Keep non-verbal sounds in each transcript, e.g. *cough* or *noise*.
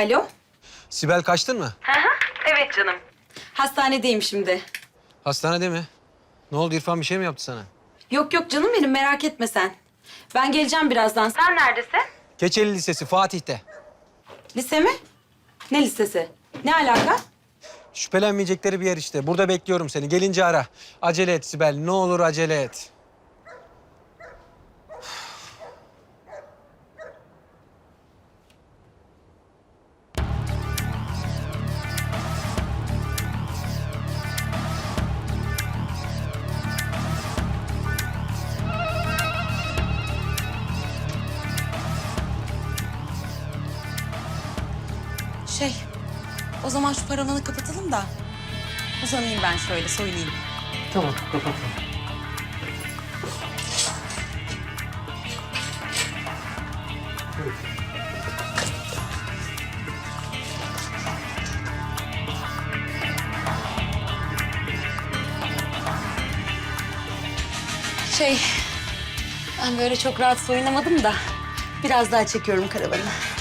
Alo? Sibel kaçtın mı? Evet canım. Hastanedeyim şimdi. Hastanede mi? Ne oldu İrfan bir şey mi yaptı sana? Yok yok canım benim merak etme sen. Ben geleceğim birazdan. Sen neredesin? Keçeli Lisesi Fatih'te. Lise mi? Ne lisesi? Ne alaka? Şüphelenmeyecekleri bir yer işte. Burada bekliyorum seni. Gelince ara. Acele et Sibel. Ne olur acele et. O zaman şu paravanı kapatalım da uzanayım ben şöyle soyunayım. Tamam kapat. Şey, ben böyle çok rahat soyunamadım da biraz daha çekiyorum karavanı.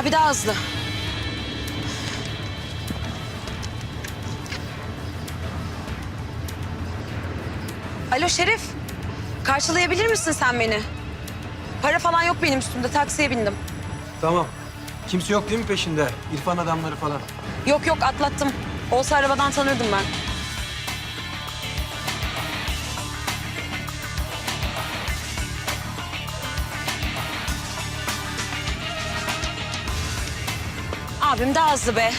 Abi daha hızlı. Alo Şerif. Karşılayabilir misin sen beni? Para falan yok benim üstümde. Taksiye bindim. Tamam. Kimse yok değil mi peşinde? İrfan adamları falan. Yok yok atlattım. Olsa arabadan tanırdım ben. Abim daha hızlı be.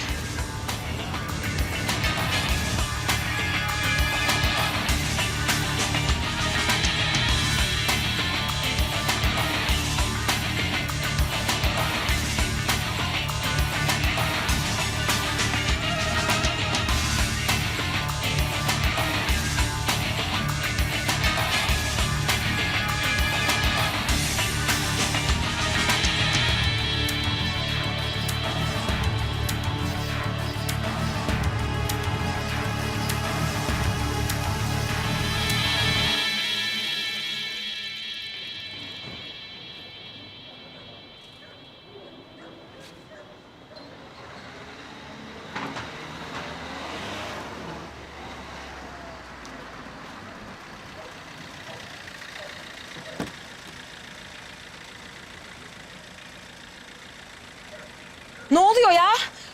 Ne oluyor ya?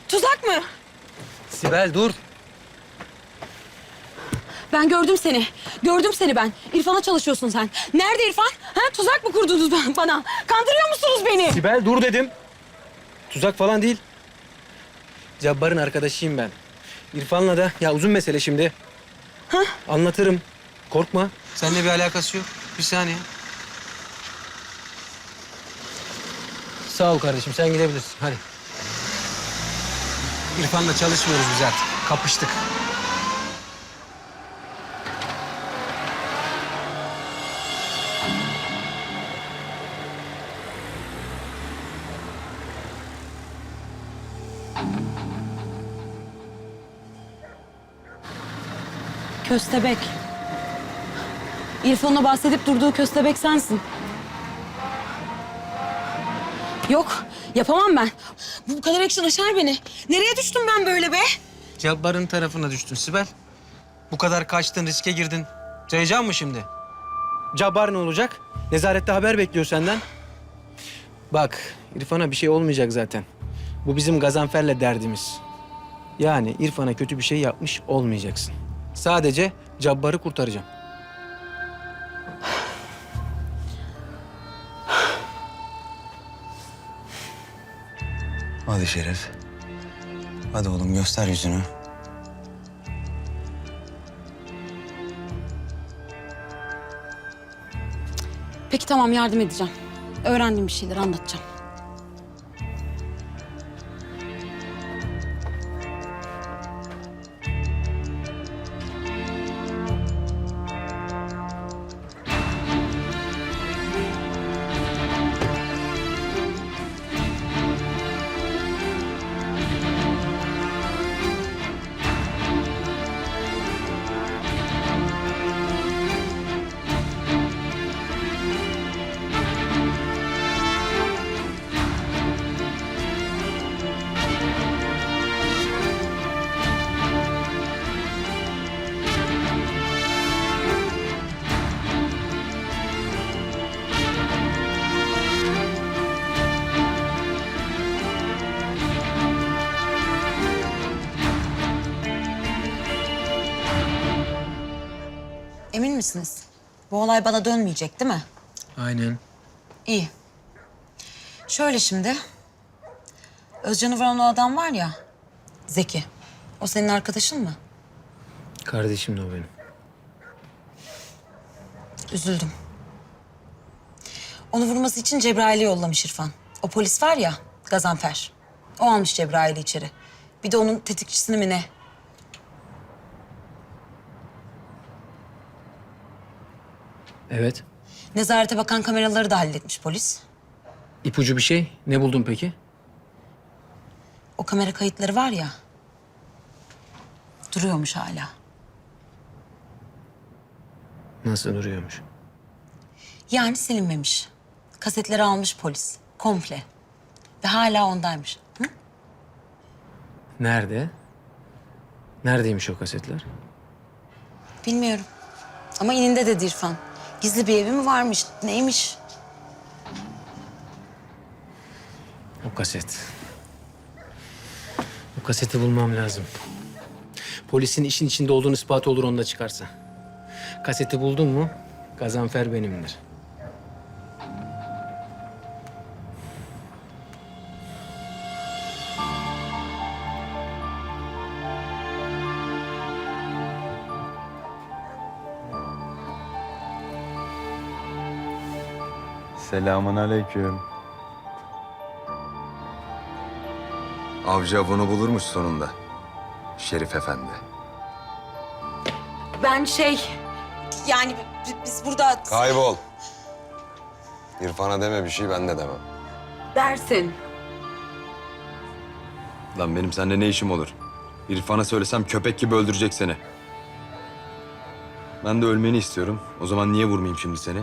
Tuzak mı? Sibel dur. Ben gördüm seni. Gördüm seni ben. İrfan'a çalışıyorsun sen. Nerede İrfan? Ha, tuzak mı kurdunuz ba- *laughs* bana? Kandırıyor musunuz beni? Sibel dur dedim. Tuzak falan değil. Cabbar'ın arkadaşıyım ben. İrfan'la da ya uzun mesele şimdi. Ha? Anlatırım. Korkma. Seninle bir alakası yok. Bir saniye. Sağ ol kardeşim sen gidebilirsin. Hadi. İrfan'la çalışmıyoruz biz artık. Kapıştık. Köstebek. İrfan'a bahsedip durduğu köstebek sensin. Yok, yapamam ben. Bu kadar action aşar beni. Nereye düştüm ben böyle be? Cabbar'ın tarafına düştün Sibel. Bu kadar kaçtın, riske girdin. Sayacağım mı şimdi? Cabbar ne olacak? Nezarette haber bekliyor senden. Bak, İrfan'a bir şey olmayacak zaten. Bu bizim Gazanfer'le derdimiz. Yani İrfan'a kötü bir şey yapmış olmayacaksın. Sadece Cabbar'ı kurtaracağım. Hadi Şerif. Hadi oğlum göster yüzünü. Peki tamam yardım edeceğim. Öğrendiğim bir şeyler anlatacağım. Emin misiniz? Bu olay bana dönmeyecek değil mi? Aynen. İyi. Şöyle şimdi. Özcan'ı vuran o adam var ya. Zeki. O senin arkadaşın mı? Kardeşim de o benim. Üzüldüm. Onu vurması için Cebrail'i yollamış İrfan. O polis var ya, Gazanfer. O almış Cebrail'i içeri. Bir de onun tetikçisini mi ne? Evet. Nezarete bakan kameraları da halletmiş polis. İpucu bir şey. Ne buldun peki? O kamera kayıtları var ya. Duruyormuş hala. Nasıl duruyormuş? Yani silinmemiş. Kasetleri almış polis. Komple. Ve hala ondaymış. Hı? Nerede? Neredeymiş o kasetler? Bilmiyorum. Ama ininde dedi İrfan. Gizli bir evi mi varmış? Neymiş? O kaset. O kaseti bulmam lazım. Polisin işin içinde olduğunu ispat olur onda çıkarsa. Kaseti buldun mu? Gazanfer benimdir. Selamun aleyküm. Avcı avını bulurmuş sonunda. Şerif Efendi. Ben şey... Yani bi- biz burada... Kaybol. İrfan'a deme bir şey ben de demem. Dersin. Lan benim seninle ne işim olur? İrfan'a söylesem köpek gibi öldürecek seni. Ben de ölmeni istiyorum. O zaman niye vurmayayım şimdi seni?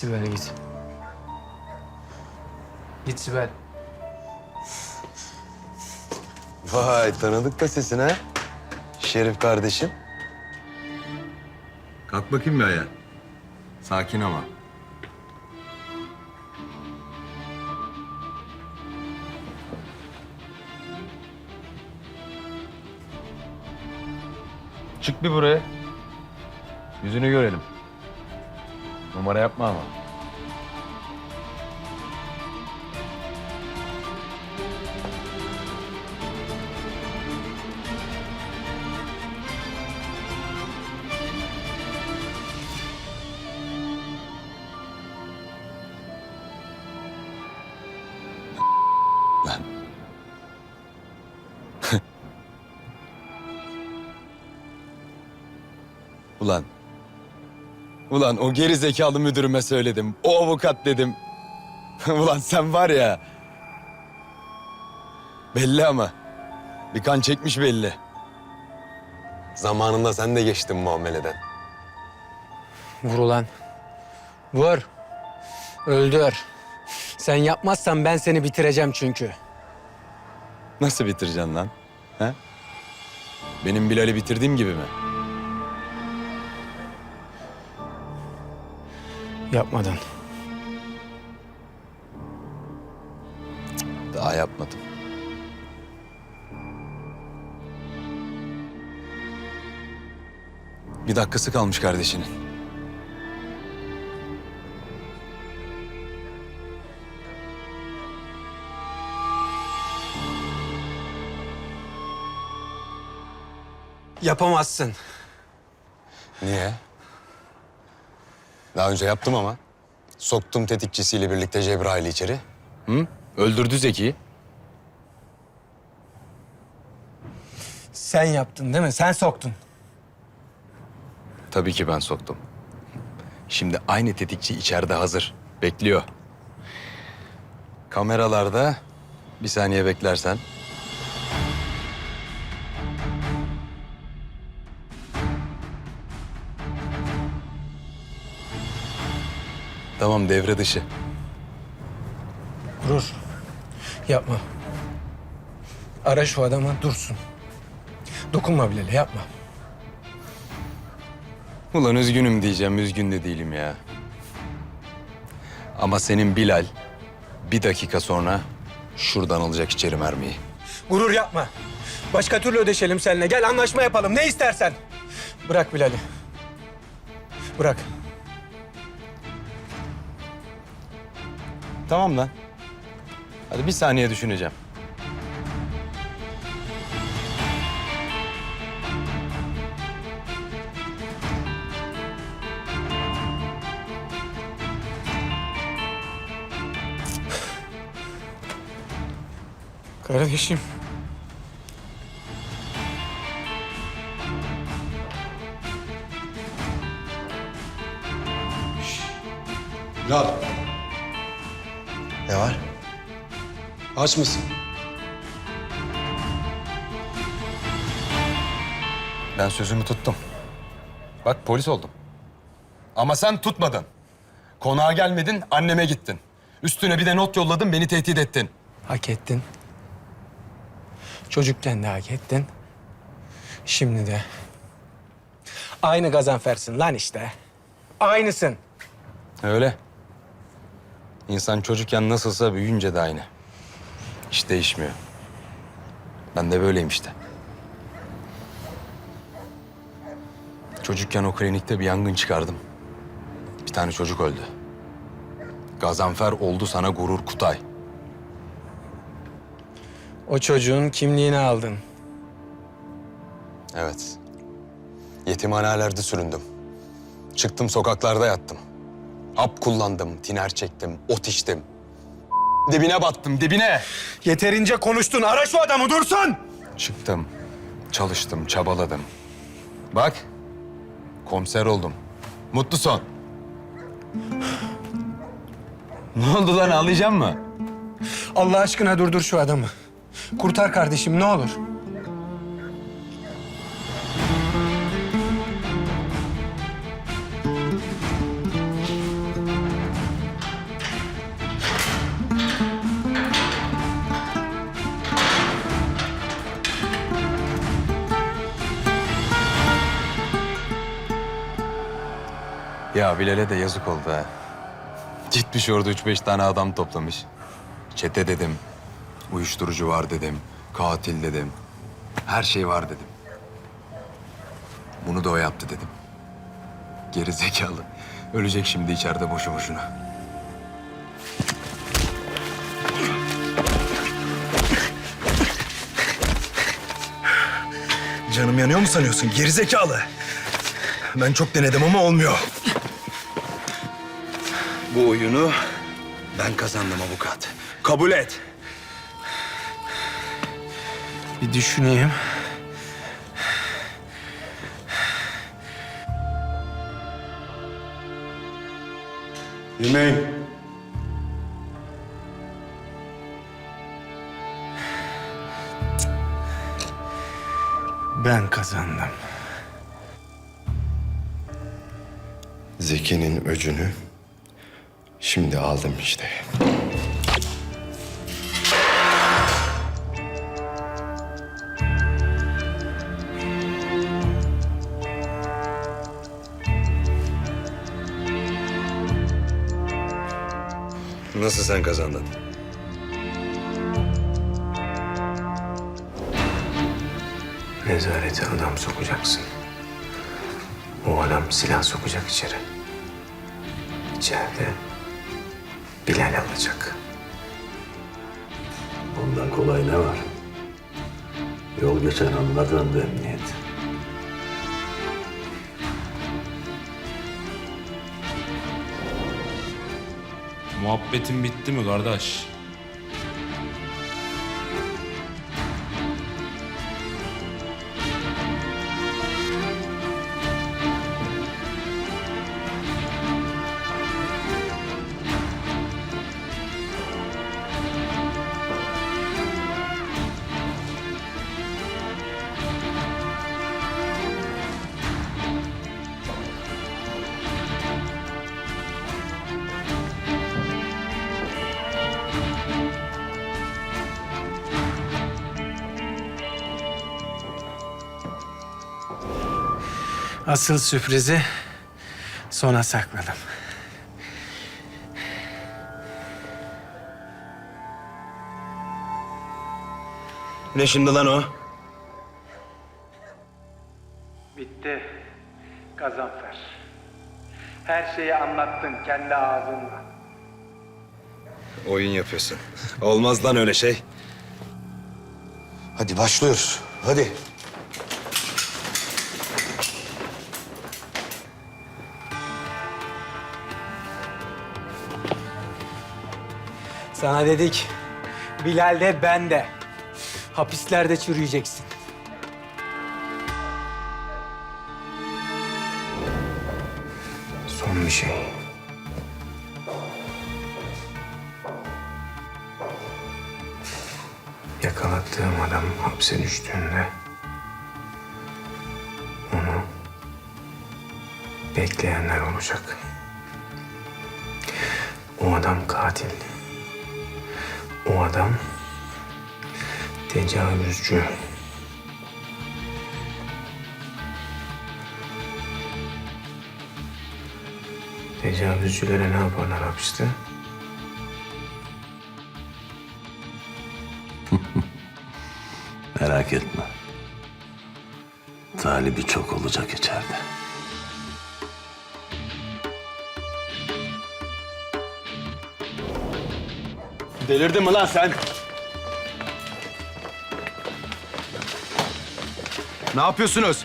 Sibel git. Git Sibel. Vay tanıdık da sesini ha. Şerif kardeşim. Kalk bakayım bir ayağa. Sakin ama. Çık bir buraya. Yüzünü görelim. Numara yapma ama. Lan. *laughs* Ulan. Ulan o geri zekalı müdürüme söyledim. O avukat dedim. *laughs* Ulan sen var ya. Belli ama. Bir kan çekmiş belli. Zamanında sen de geçtin muameleden. Vur ulan. Vur. Öldür. Sen yapmazsan ben seni bitireceğim çünkü. Nasıl bitireceksin lan? Ha? Benim Bilal'i bitirdiğim gibi mi? Yapmadan. Daha yapmadım. Bir dakikası kalmış kardeşinin. Yapamazsın. Niye? Daha önce yaptım ama. Soktum tetikçisiyle birlikte Cebrail'i içeri. Hı? Öldürdü Zeki'yi. Sen yaptın değil mi? Sen soktun. Tabii ki ben soktum. Şimdi aynı tetikçi içeride hazır. Bekliyor. Kameralarda bir saniye beklersen. Tamam devre dışı. Gurur. Yapma. Ara şu adamı dursun. Dokunma Bilal'e yapma. Ulan üzgünüm diyeceğim, üzgün de değilim ya. Ama senin Bilal bir dakika sonra şuradan alacak içeri mermiyi. Gurur yapma. Başka türlü ödeşelim seninle. Gel anlaşma yapalım. Ne istersen. Bırak Bilal'i. Bırak. Tamam lan. Hadi bir saniye düşüneceğim. Kardeşim. Bilal. Aç mısın? Ben sözümü tuttum. Bak polis oldum. Ama sen tutmadın. Konağa gelmedin, anneme gittin. Üstüne bir de not yolladın, beni tehdit ettin. Hak ettin. Çocukken de hak ettin. Şimdi de. Aynı Gazanfer'sin lan işte. Aynısın. Öyle. İnsan çocukken nasılsa büyüyünce de aynı. Hiç değişmiyor. Ben de böyleyim işte. Çocukken o klinikte bir yangın çıkardım. Bir tane çocuk öldü. Gazanfer oldu sana gurur Kutay. O çocuğun kimliğini aldın. Evet. Yetimhanelerde süründüm. Çıktım sokaklarda yattım. Hap kullandım, tiner çektim, ot içtim. Dibine battım, dibine. Yeterince konuştun. Ara şu adamı dursun. Çıktım, çalıştım, çabaladım. Bak, komiser oldum. Mutlu son. ne oldu lan, ağlayacak mı? Allah aşkına durdur şu adamı. Kurtar kardeşim ne olur. Ya Bilal'e de yazık oldu ha. Gitmiş orada üç beş tane adam toplamış. Çete dedim, uyuşturucu var dedim, katil dedim. Her şey var dedim. Bunu da o yaptı dedim. Geri zekalı. Ölecek şimdi içeride boşu boşuna. Canım yanıyor mu sanıyorsun gerizekalı? Ben çok denedim ama olmuyor. Bu oyunu ben kazandım avukat. Kabul et. Bir düşüneyim. Yemeğin. Ben kazandım. Zeki'nin öcünü Şimdi aldım işte. Nasıl sen kazandın? Nezarete adam sokacaksın. O adam silah sokacak içeri. İçeride Bilal alacak. Ondan kolay ne var? Yol geçen anlardan da emniyet. Muhabbetin bitti mi kardeş? Asıl sürprizi sona sakladım. Ne şimdi lan o? Bitti. Gazanfer. Her şeyi anlattın kendi ağzınla. Oyun yapıyorsun. Olmaz lan öyle şey. Hadi başlıyoruz. Hadi. Sana dedik. Bilal de ben de. Hapislerde çürüyeceksin. Son bir şey. Yakalattığım adam hapse düştüğünde onu bekleyenler olacak. O adam katil. O adam tecavüzcü. Tecavüzcülere ne yaparlar hapiste? *laughs* Merak etme. Talibi çok olacak içeride. Delirdin mi lan sen? Ne yapıyorsunuz?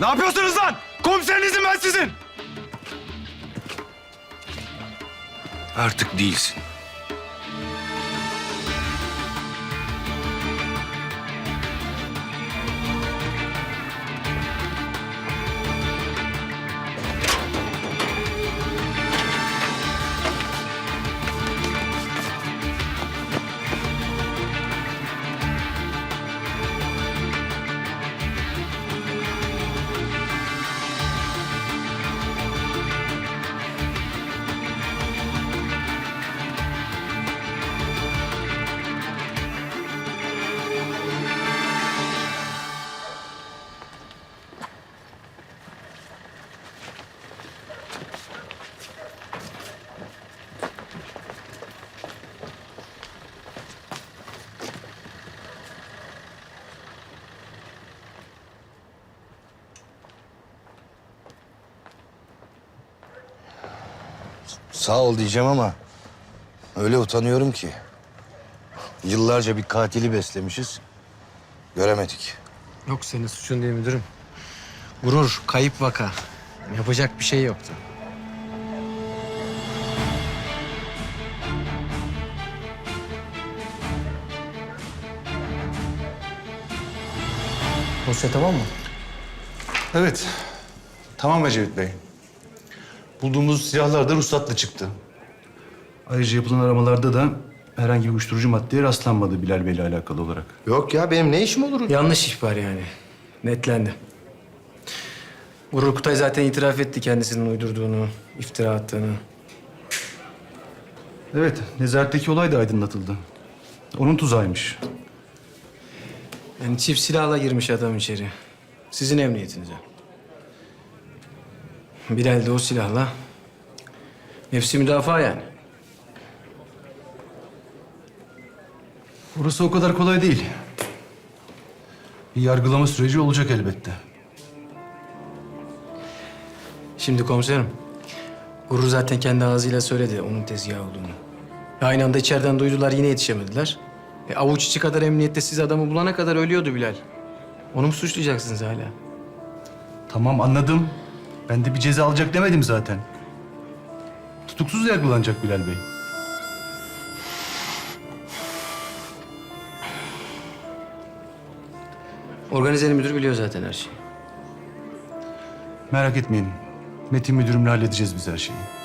Ne yapıyorsunuz lan? Komiserinizim ben sizin. Artık değilsin. Sağ ol diyeceğim ama öyle utanıyorum ki. Yıllarca bir katili beslemişiz. Göremedik. Yok senin suçun değil müdürüm. Gurur, kayıp vaka. Yapacak bir şey yoktu. Dosya tamam mı? Evet. Tamam Ecevit Bey. Bulduğumuz silahlar da ruhsatlı çıktı. Ayrıca yapılan aramalarda da herhangi bir uyuşturucu maddeye rastlanmadı Bilal Bey'le alakalı olarak. Yok ya benim ne işim olur? Yanlış ihbar yani. Netlendi. Gurur Kutay zaten itiraf etti kendisinin uydurduğunu, iftira attığını. Evet, nezaretteki olay da aydınlatıldı. Onun tuzağıymış. Yani çift silahla girmiş adam içeri. Sizin emniyetinize. Bilal de o silahla nefsi müdafaa yani. Orası o kadar kolay değil. Bir yargılama süreci olacak elbette. Şimdi komiserim. Gurur zaten kendi ağzıyla söyledi onun tezgahı olduğunu. Aynı anda içeriden duydular yine yetişemediler. E, avuç içi kadar emniyette siz adamı bulana kadar ölüyordu Bilal. Onu mu suçlayacaksınız hala? Tamam anladım. Ben de bir ceza alacak demedim zaten. Tutuksuz yargılanacak Bilal Bey. Organizenin müdürü biliyor zaten her şeyi. Merak etmeyin. Metin müdürümle halledeceğiz biz her şeyi.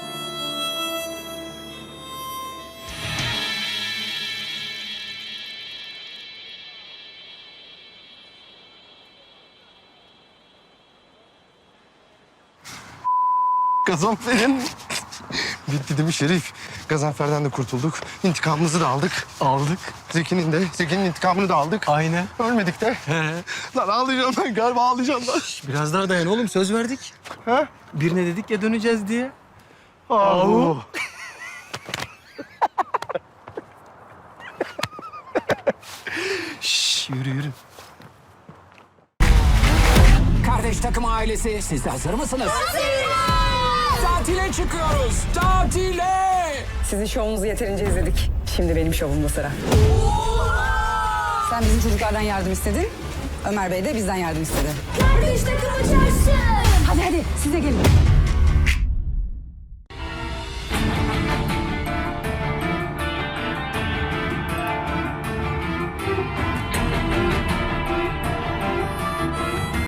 Gazanfer'in... Bitti değil mi Şerif? Gazanfer'den de kurtulduk. İntikamımızı da aldık. Aldık. Zeki'nin de, Zeki'nin intikamını da aldık. Aynen. Ölmedik de. Lan ağlayacağım ben galiba ağlayacağım lan. Biraz daha dayan oğlum söz verdik. Ha? Birine dedik ya döneceğiz diye. Ahu. *laughs* Şş, yürü yürü. Kardeş takım ailesi siz de hazır mısınız? Tatile çıkıyoruz. Tatile. Sizin şovunuzu yeterince izledik. Şimdi benim şovumda sıra. Sen bizim çocuklardan yardım istedin. Ömer Bey de bizden yardım istedi. Kardeş takımı çarşı. Hadi hadi siz de gelin.